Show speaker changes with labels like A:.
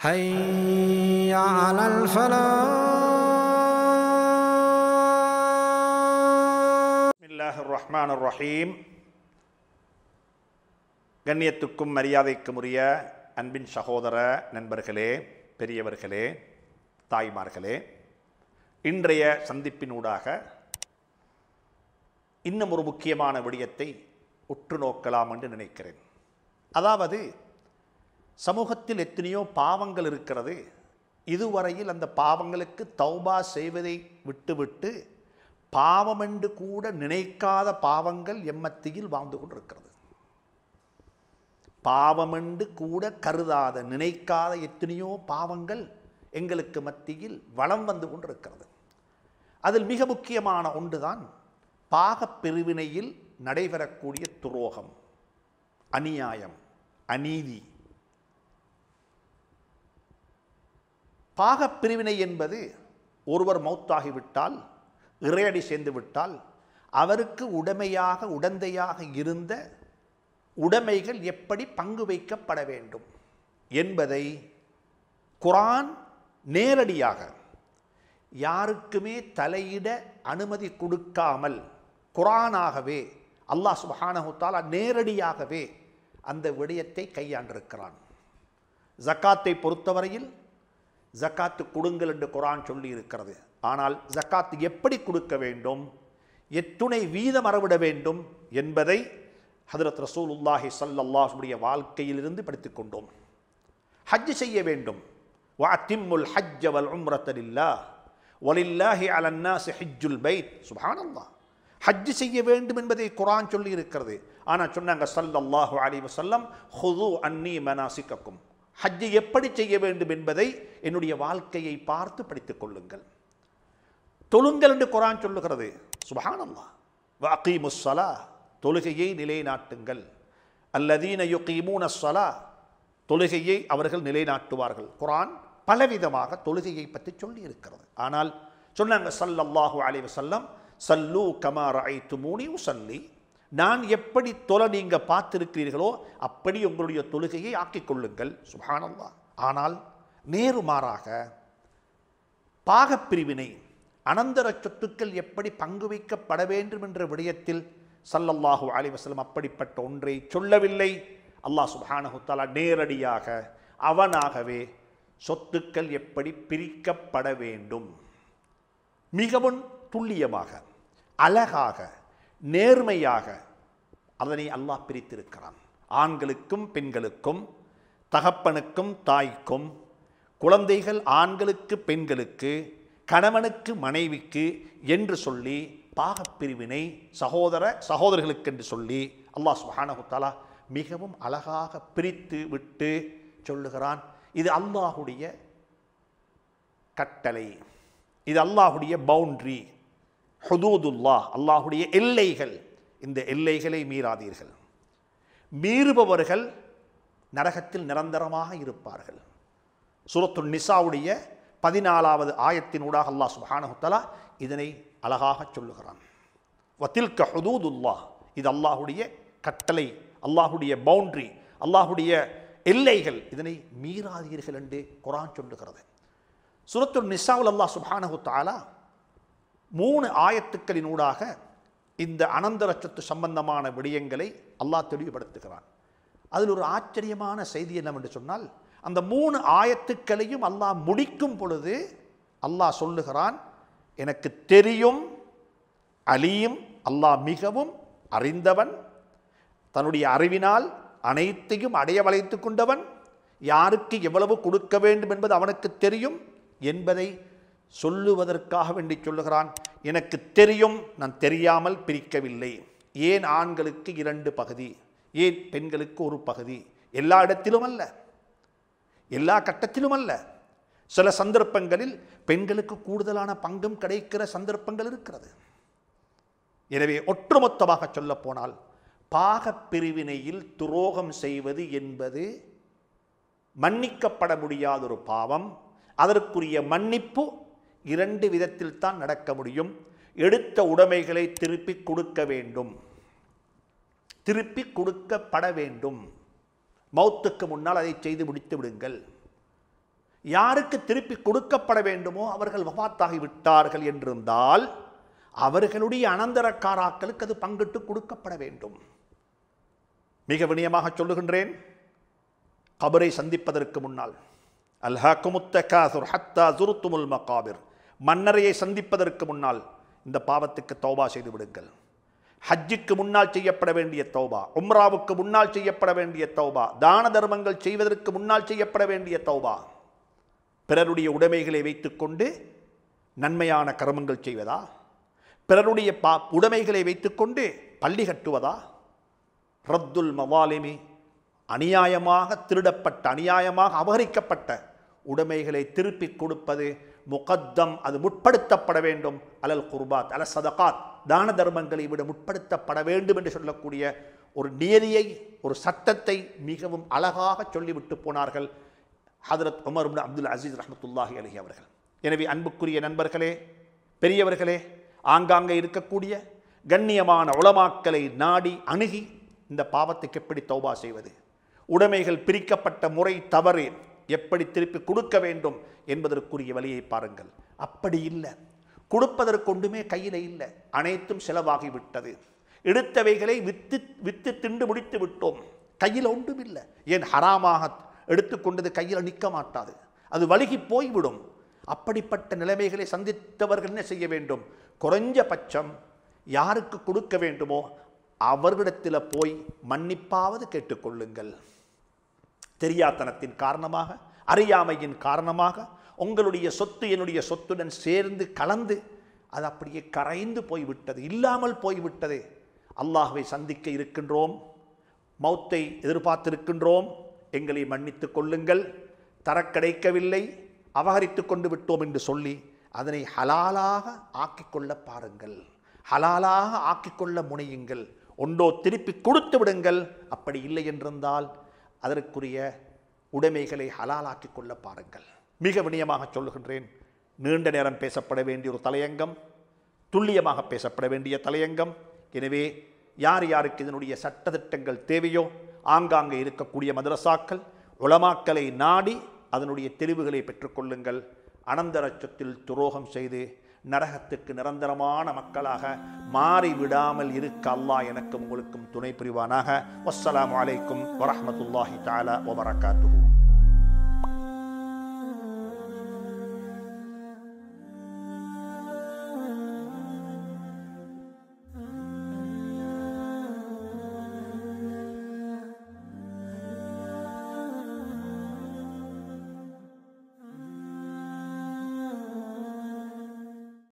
A: حي على الفلاح
B: பிஸ்மில்லாஹ் ரஹ்மான் ரஹீம் கண்ணியத்துக்கும் மரியாதைக்கும் உரிய அன்பின் சகோதர நண்பர்களே பெரியவர்களே தாய்மார்களே இன்றைய சந்திப்பினூடாக இன்னும் ஒரு முக்கியமான விடயத்தை உற்று நோக்கலாம் என்று நினைக்கிறேன் அதாவது சமூகத்தில் எத்தனையோ பாவங்கள் இருக்கிறது. இதுவரையில் அந்த பாவங்களுக்கு தௌபா செய்வதை விட்டுவிட்டு பாவம் என்று கூட நினைக்காத பாவங்கள் எம்மத்தியில் வாழ்ந்து கொண்டிருக்கிறது. பாவமென்று கூட கருதாத நினைக்காத எத்தனையோ பாவங்கள் எங்களுக்கு மத்தியில் வளம் வந்து கொண்டிருக்கிறது. அதில் மிக முக்கியமான ஒன்றுதான் பாகப் பிரிவினையில் நடைபெறக்கூடிய துரோகம் அநியாயம் அநீதி. பாகப் பிரிவினை என்பது ஒருவர் மௌத்தாகிவிட்டால் இறையடி சேர்ந்து விட்டால் அவருக்கு உடைமையாக உடந்தையாக இருந்த உடைமைகள் எப்படி பங்கு வைக்கப்பட வேண்டும் என்பதை குரான் நேரடியாக யாருக்குமே தலையிட அனுமதி கொடுக்காமல் குரானாகவே அல்லாஹ் சுபஹானஹு நேரடியாகவே அந்த விடயத்தை கையாண்டிருக்கிறான். ஜக்காத்தை பொறுத்தவரையில் ஜக்காத்து கொடுங்கள் என்று குரான் சொல்லி இருக்கிறது. ஆனால் ஜக்காத்து எப்படி கொடுக்க வேண்டும்? எத்துணை வீதம் அறவிட வேண்டும் என்பதை ஹதரத் ரசூலுல்லாஹி சல்லாஹுடைய வாழ்க்கையிலிருந்து படித்துக் கொண்டோம். ஹஜ் செய்ய வேண்டும். வாத்திம்முல் ஹஜ் அவல் உம்ரத்தலில்லா ஒலில்லாஹி வலில்லாஹி அலன் பைத். சுப்ஹானல்லாஹ். ஹஜ் செய்ய வேண்டும் என்பதை குரான் சொல்லி இருக்கிறது. ஆனால் சொன்னாங்க சல்லல்லாஹு அலி வசல்லம் ஹுது அன்னி மனாசிக்கக்கும் ஹஜ்ஜை எப்படி செய்ய வேண்டும் என்பதை என்னுடைய வாழ்க்கையை பார்த்து படித்துக் கொள்ளுங்கள். தொழுங்கள் என்று குரான் சொல்லுகிறது. சுபஹானல்லாஹ். வாக்கீமுஸ்ஸலா தொழுகையை நிலைநாட்டுங்கள். அல்லதீன யுகீமூன சலா தொழுகையை அவர்கள் நிலைநாட்டுவார்கள். குரான் பலவிதமாக தொழுகையை பற்றி சொல்லி இருக்கிறது ஆனால் சொன்னாங்க சல்லல்லாஹு அலைவசல்லம் சல்லூ கமார் ஐ ரஐத்துமூனி உசல்லி நான் எப்படி தொலை நீங்கள் பார்த்திருக்கிறீர்களோ அப்படி உங்களுடைய தொழுகையை ஆக்கிக் கொள்ளுங்கள் சுபானல்லா ஆனால் நேருமாறாக பாகப்பிரிவினை அனந்தர சொத்துக்கள் எப்படி பங்கு வைக்கப்பட வேண்டும் என்ற விடயத்தில் சல்லல்லாஹு அலைஹி அப்படிப்பட்ட ஒன்றை சொல்லவில்லை. அல்லாஹ் சுபானஹுத்தாலா நேரடியாக அவனாகவே சொத்துக்கள் எப்படி பிரிக்கப்பட வேண்டும். மிகவும் துல்லியமாக அழகாக நேர்மையாக அதனை அல்லாஹ் பிரித்திருக்கிறான். ஆண்களுக்கும் பெண்களுக்கும் தகப்பனுக்கும் தாய்க்கும் குழந்தைகள் ஆண்களுக்கு பெண்களுக்கு கணவனுக்கு மனைவிக்கு என்று சொல்லி பாகப்பிரிவினை சகோதர சகோதரர்களுக்கு என்று சொல்லி அல்லாஹ் சுஹானகுத்தாலா மிகவும் அழகாக பிரித்து விட்டு சொல்லுகிறான். இது அல்லாஹுடைய கட்டளை. இது அல்லாஹுடைய பவுண்ட்ரி. ஹுதூதுல்லா அல்லாஹுடைய எல்லைகள். இந்த எல்லைகளை மீறாதீர்கள். மீறுபவர்கள் நரகத்தில் நிரந்தரமாக இருப்பார்கள். சுரத்து நிசாவுடைய பதினாலாவது ஆயத்தினூடாக அல்லாஹ் சுப்ஹானஹு இதனை அழகாக சொல்லுகிறான். வத்தில்க ஹுதூதுல்லா இது அல்லாஹுடைய கட்டளை அல்லாஹுடைய பவுண்ட்ரி அல்லாஹுடைய எல்லைகள். இதனை மீறாதீர்கள் என்று குரான் சொல்லுகிறது. சுரத்து நிசாவில் அல்லாஹ் சுப்ஹானஹு மூணு ஆயத்துக்களினூடாக இந்த அனந்தர சொத்து சம்பந்தமான விடயங்களை அல்லாஹ் தெளிவுபடுத்துகிறான். அதில் ஒரு ஆச்சரியமான செய்தி என்னவென்று சொன்னால் அந்த மூணு ஆயத்துக்களையும் அல்லாஹ் முடிக்கும் பொழுது அல்லாஹ் சொல்லுகிறான் எனக்கு தெரியும் அலியும் அல்லாஹ் மிகவும் அறிந்தவன் தன்னுடைய அறிவினால் அனைத்தையும் அடைய வளைத்து கொண்டவன் யாருக்கு எவ்வளவு கொடுக்க வேண்டும் என்பது அவனுக்கு தெரியும் என்பதை சொல்லுவதற்காக வேண்டி சொல்லுகிறான். எனக்கு தெரியும் நான் தெரியாமல் பிரிக்கவில்லை. ஏன் ஆண்களுக்கு இரண்டு பகுதி? ஏன் பெண்களுக்கு ஒரு பகுதி? எல்லா இடத்திலும் அல்ல. எல்லா கட்டத்திலும் அல்ல. சில சந்தர்ப்பங்களில் பெண்களுக்கு கூடுதலான பங்கும் கிடைக்கிற சந்தர்ப்பங்கள் இருக்கிறது. எனவே ஒட்டுமொத்தமாக சொல்லப் போனால் பாகப் பிரிவினையில் துரோகம் செய்வது என்பது மன்னிக்கப்பட முடியாத ஒரு பாவம். அதற்குரிய மன்னிப்பு இரண்டு விதத்தில் தான் நடக்க முடியும். எடுத்த உடைமைகளை திருப்பி கொடுக்க வேண்டும். திருப்பி கொடுக்கப்பட வேண்டும். மௌத்துக்கு முன்னால் அதை செய்து முடித்து விடுங்கள். யாருக்கு திருப்பி கொடுக்கப்பட வேண்டுமோ அவர்கள் வபாத்தாகி விட்டார்கள் என்றிருந்தால் அவர்களுடைய அனந்தரக்காராக்களுக்கு அது பங்கிட்டு கொடுக்கப்பட வேண்டும். மிக வினயமாக சொல்லுகின்றேன். கபரை சந்திப்பதற்கு முன்னால். அல்ஹாக்குமுத்தகாசுர் ஹத்தா ஜுருத்துமுல் மகாபிர் மன்னரையை சந்திப்பதற்கு முன்னால் இந்த பாவத்துக்கு தௌபா செய்து விடுங்கள். ஹஜ்ஜுக்கு முன்னால் செய்யப்பட வேண்டிய தௌபா உம்ராவுக்கு முன்னால் செய்யப்பட வேண்டிய தௌபா தான தர்மங்கள் செய்வதற்கு முன்னால் செய்யப்பட வேண்டிய தௌபா. பிறருடைய உடைமைகளை வைத்துக்கொண்டு நன்மையான கர்மங்கள் செய்வதா? பிறருடைய பா உடைமைகளை வைத்துக்கொண்டு பள்ளி கட்டுவதா? ரத்துல் மவாலிமி அநியாயமாக திருடப்பட்ட அநியாயமாக அபகரிக்கப்பட்ட உடைமைகளை திருப்பி கொடுப்பது முகத்தம் அது முற்படுத்தப்பட வேண்டும். அலல் குர்பாத் அல சதகாத் தான தர்மங்களை விட முற்படுத்தப்பட வேண்டும் என்று சொல்லக்கூடிய ஒரு நியதியை ஒரு சட்டத்தை மிகவும் அழகாக சொல்லிவிட்டு போனார்கள் ஹதரத் உமர் அப்துல் அசீஸ் ரஹமத்துல்லாஹி அலஹி அவர்கள். எனவே அன்புக்குரிய நண்பர்களே பெரியவர்களே ஆங்காங்கே இருக்கக்கூடிய கண்ணியமான உளமாக்களை நாடி அணுகி இந்த பாவத்துக்கு எப்படி தௌபா செய்வது? உடைமைகள் பிரிக்கப்பட்ட முறை தவறு. எப்படி திருப்பி கொடுக்க வேண்டும் என்பதற்குரிய வழியை பாருங்கள். அப்படி இல்லை. கொடுப்பதற்கு ஒன்றுமே கையில் இல்லை. அனைத்தும் செலவாகிவிட்டது. எடுத்தவைகளை வித்து வித்து திண்டு முடித்து விட்டோம். கையில் ஒன்றும் இல்லை. ஏன் ஹராமாக எடுத்துக்கொண்டது கையில் நிற்க மாட்டாது. அது வழுகி போய்விடும். அப்படிப்பட்ட நிலைமைகளை சந்தித்தவர்கள் என்ன செய்ய வேண்டும்? குறைஞ்சபட்சம் யாருக்கு கொடுக்க வேண்டுமோ அவர்களிடத்தில் போய் மன்னிப்பாவது கேட்டுக்கொள்ளுங்கள் தெரியாத்தனத்தின் காரணமாக அறியாமையின் காரணமாக உங்களுடைய சொத்து என்னுடைய சொத்துடன் சேர்ந்து கலந்து அது அப்படியே கரைந்து போய்விட்டது இல்லாமல் போய்விட்டது. அல்லாஹுவை சந்திக்க இருக்கின்றோம் மௌத்தை எதிர்பார்த்திருக்கின்றோம். எங்களை மன்னித்து கொள்ளுங்கள். தர கிடைக்கவில்லை அபகரித்து கொண்டு விட்டோம் என்று சொல்லி அதனை ஹலாலாக ஆக்கிக்கொள்ள பாருங்கள். ஹலாலாக ஆக்கிக்கொள்ள முனையுங்கள். ஒன்றோ திருப்பி கொடுத்து விடுங்கள். அப்படி இல்லை என்றிருந்தால் அதற்குரிய உடைமைகளை ஹலாலாக்கிக் கொள்ள பாருங்கள். மிக வினயமாக சொல்லுகின்றேன். நீண்ட நேரம் பேசப்பட வேண்டிய ஒரு தலையங்கம் துல்லியமாக பேசப்பட வேண்டிய தலையங்கம். எனவே யார் யாருக்கு இதனுடைய சட்டத்திட்டங்கள் தேவையோ ஆங்காங்கே இருக்கக்கூடிய மதரசாக்கள் உலமாக்களை நாடி அதனுடைய தெளிவுகளை பெற்றுக்கொள்ளுங்கள் அனந்தரச்சத்தில் துரோகம் செய்து நரகத்துக்கு நிரந்தரமான மக்களாக மாறி விடாமல் இருக்க அல்லாஹ் எனக்கும் உங்களுக்கும் துணை புரிவானாக. வஸ்ஸலாமு அலைக்கும் வரஹ்மத்துல்லாஹி தாலா வபரகாத்துஹு.